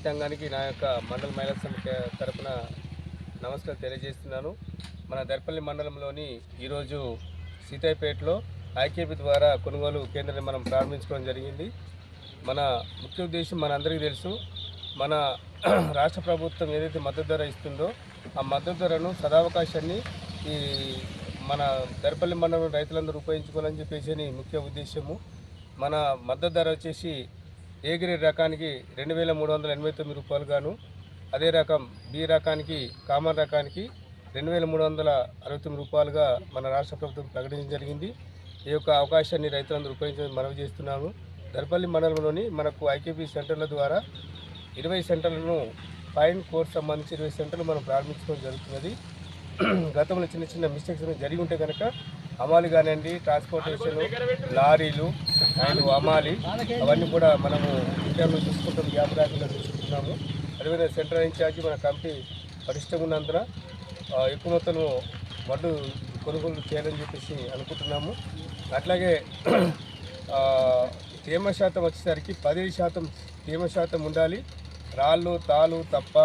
రైతాంగానికి నా యొక్క మండల మహిళా సమితి తరపున నమస్కారం తెలియజేస్తున్నాను. మన దర్పల్లి మండలంలోని ఈరోజు సీతాపేటలో ఐకేపీ ద్వారా కొనుగోలు కేంద్రాన్ని మనం ప్రారంభించుకోవడం జరిగింది. మన ముఖ్య ఉద్దేశం మనందరికీ తెలుసు మన రాష్ట్ర ప్రభుత్వం ఏదైతే మద్దతు ధర ఇస్తుందో ఆ మద్దతు ధరను సదావకాశాన్ని ఈ మన దర్పల్లి మండలం రైతులందరూ ఉపయోగించుకోవాలని చెప్పేసి అని ముఖ్య ఉద్దేశము. మన మద్దతు ధర వచ్చేసి ఏ గ్రేడ్ రకానికి రెండు వేల మూడు వందల ఎనభై తొమ్మిది రూపాయలు గాను అదే రకం బి రకానికి కామన్ రకానికి రెండు వేల మూడు వందల అరవై తొమ్మిది రూపాయలుగా మన రాష్ట్ర ప్రభుత్వం ప్రకటించడం జరిగింది. ఈ యొక్క అవకాశాన్ని రైతులందరూ ఉపయోగించడం మనవి చేస్తున్నాము. దర్పల్లి మండలంలోని మనకు ఐకేపీ సెంటర్ల ద్వారా ఇరవై సెంటర్లను ఫైన్ కోర్స్ సంబంధించి ఇరవై సెంటర్లు మనం ప్రారంభించడం జరుగుతున్నది. గతంలో చిన్న చిన్న మిస్టేక్స్ జరిగి ఉంటే కనుక అమాలి కానివ్వండి ట్రాన్స్పోర్టేషన్ లారీలు అండ్ అమాలి అవన్నీ కూడా మనము ఇంటర్లో చూసుకుంటాం గ్యాప్ రాకుండా చూసుకుంటున్నాము. అదేవిధంగా సెంట్రల్ ఇన్ఛార్జి మన కమిటీ పటిష్టంగా ఉన్నందున ఎక్కువ మొత్తంలో వడ్లు కొనుగోలు చేయాలని చెప్పేసి అనుకుంటున్నాము. అట్లాగే తేమ శాతం వచ్చేసరికి పదిహేడు శాతం తేమ శాతం ఉండాలి. రాళ్ళు తాళ్ళు తప్ప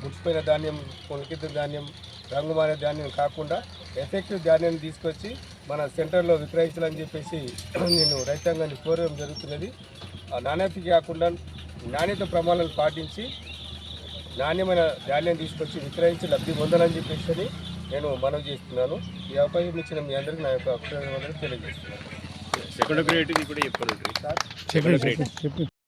ముడిచిపోయిన ధాన్యం కొనుకిద్ద ధాన్యం రంగు మారే ధాన్యం కాకుండా ఎఫెక్టివ్ ధాన్యాన్ని తీసుకొచ్చి మన సెంటర్లో విక్రయించాలని చెప్పేసి నేను రైతాంగాన్ని కోరడం జరుగుతున్నది. ఆ నాణ్యత కాకుండా నాణ్యత ప్రమాణాలు పాటించి నాణ్యమైన ధాన్యం తీసుకొచ్చి విక్రయించి లబ్ధి పొందాలని చెప్పేసి అని నేను మనవి చేస్తున్నాను. ఈ అవకాశం ఇచ్చిన మీ అందరికీ నా యొక్క అభిప్రాయం తెలియజేస్తున్నాను. సెకండ్ గ్రేడ్ కూడా చెప్పండి.